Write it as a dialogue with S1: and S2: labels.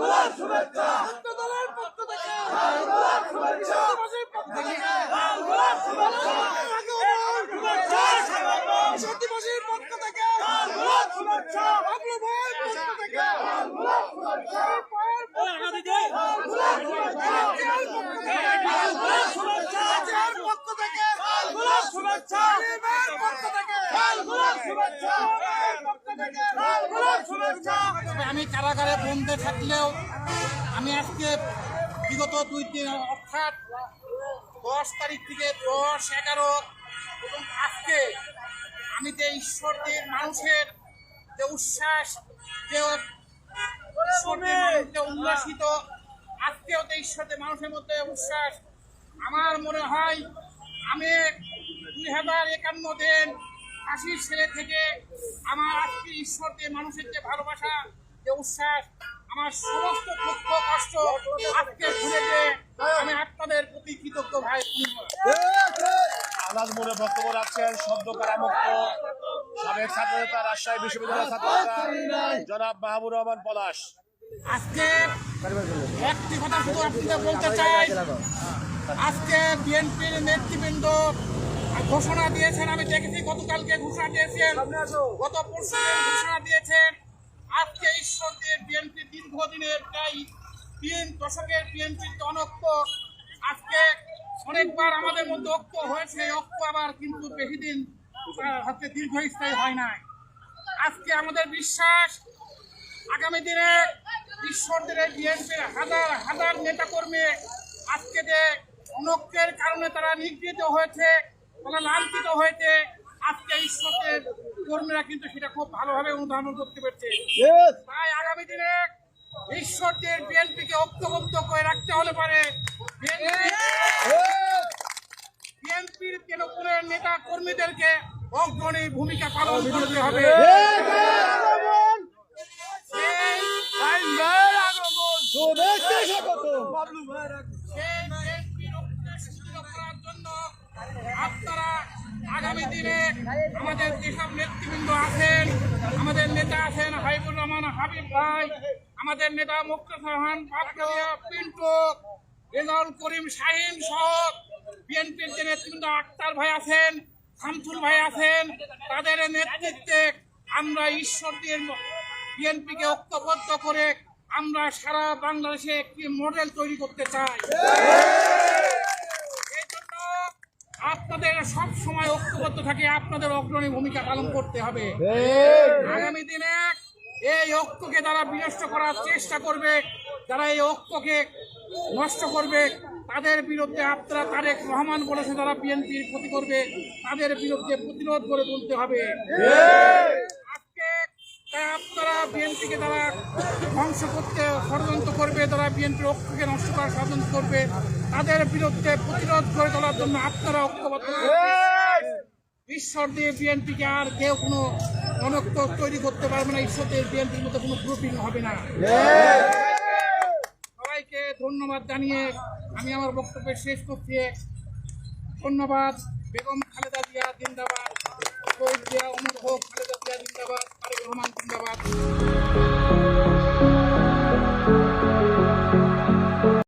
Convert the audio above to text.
S1: ছাত্র দলের পক্ষ থেকে। শুভেচ্ছা। পক্ষ থেকে ছাত্রবাসীর পক্ষ থেকে বাবলু ভাইয়ের পক্ষ থেকে রাজ্যের পক্ষ থেকে গরিবের পক্ষ থেকে
S2: তবে আমি কারাগারে বন্ধে থাকলেও আমি আজকে বিগত দুই দিন অর্থাৎ দশ তারিখ থেকে দশ এগারো এবং আজকে আমি যে ঈশ্বরদের মানুষের যে উচ্ছ্বাস যে উল্লাসিত, আজকেও যে ঈশ্বরদের মানুষের মধ্যে উচ্ছ্বাস, আমার মনে হয় আমি দুই হাজার একান্ন দিন ফাঁসির ছেলে থেকে আমার ঈশ্বরদের মানুষের যে ভালোবাসা যে উচ্ছ্বাস আমার সমস্ত দুঃখ কষ্ট আজকে ভুলে যে আমি আপনাদের প্রতি কৃতজ্ঞ ভাই
S3: মোড়ে বক্তব্য রাখছেন কারামুক্ত সাবেক রাজশাহী বিশ্ববিদ্যালয়ের ছাত্র নেতা জনাব মাহবুর রহমান পলাশ।
S2: আজকে একটি কথা শুধু আপনাদের বলতে চাই। আজকে বিএনপির নেতৃবৃন্দ ঘোষণা দিয়েছেন আমি দেখেছি গতকালকে ঘোষণা দিয়েছেন গত পরশু ঘোষণা দিয়েছেন আজকে ঈশ্বরদের বিএনপি দীর্ঘদিনের প্রায় তিন দশকের বিএনপির অনক্য আজকে অনেকবার আমাদের মধ্যে ঐক্য হয়েছে ঐক্য আবার কিন্তু বেশি দিন হচ্ছে দীর্ঘস্থায়ী হয় নাই। আজকে আমাদের বিশ্বাস আগামী দিনে ঈশ্বর ঈশ্বরদের বিএনপির হাজার হাজার নেতাকর্মী আজকে যে অনক্যের কারণে তারা নিগৃহীত হয়েছে তারা লাঞ্ছিত হয়েছে। আজকে ঈশ্বরের কর্মীরা কিন্তু সেটা খুব ভালোভাবে অনুধাবন করতে পারছে। তাই আগামী দিনে ঈশ্বরদের বিএনপিকে ঐক্যবদ্ধ করে রাখতে হলে পারে। বিএনপির তৃণমূলের নেতা কর্মীদেরকে অগ্রণী ভূমিকা পালন করতে হবে? আপনারা আগামী দিনে আমাদের যেসব নেতৃবৃন্দ আছেন, আমাদের নেতা আছেন হাবিবুর রহমান হাবিব ভাই, আমাদের নেতা মুক্তার রহমান পিন্টু, রেজাউল করিম শাহিন সহ বিএনপির যে নেতৃবৃন্দ আক্তার ভাই আছেন, শামসুল ভাই আছেন, তাদের নেতৃত্বে আমরা ঈশ্বরদের বিএনপিকে ঐক্যবদ্ধ করে আমরা সারা বাংলাদেশে একটি মডেল তৈরি করতে চাই। আপনাদের সব সময় ঐক্যবদ্ধ থাকে আপনাদের অগ্রণী ভূমিকা পালন করতে হবে। আগামী দিনে এই ঐক্যকে তারা বিনষ্ট করার চেষ্টা করবে তারা এই ঐক্যকে নষ্ট করবে তাদের বিরুদ্ধে আপনারা তারেক রহমান বলেছে তারা বিএনপির ক্ষতি করবে তাদের বিরুদ্ধে প্রতিরোধ করে তুলতে হবে। বিএনপিকে তারা ধ্বংস করতে ষড়যন্ত্র করবে, তারা বিএনপির ঐক্যকে নষ্ট করার ষড়যন্ত্র করবে, তাদের বিরুদ্ধে প্রতিরোধ করে তোলার জন্য আপনারা ঐক্যবদ্ধ ঈশ্বর দিয়ে বিএনপিকে আর কেউ কোনো অনক্য তৈরি করতে পারবে না ঈশ্বর দিয়ে বিএনপির মধ্যে কোনো গ্রুপিং হবে না। সবাইকে ধন্যবাদ জানিয়ে আমি আমার বক্তব্য শেষ করছি। ধন্যবাদ। বেগম খালেদা জিয়া জিন্দাবাদ। জিয়া খালেদা জিয়া জিন্দাবাদ।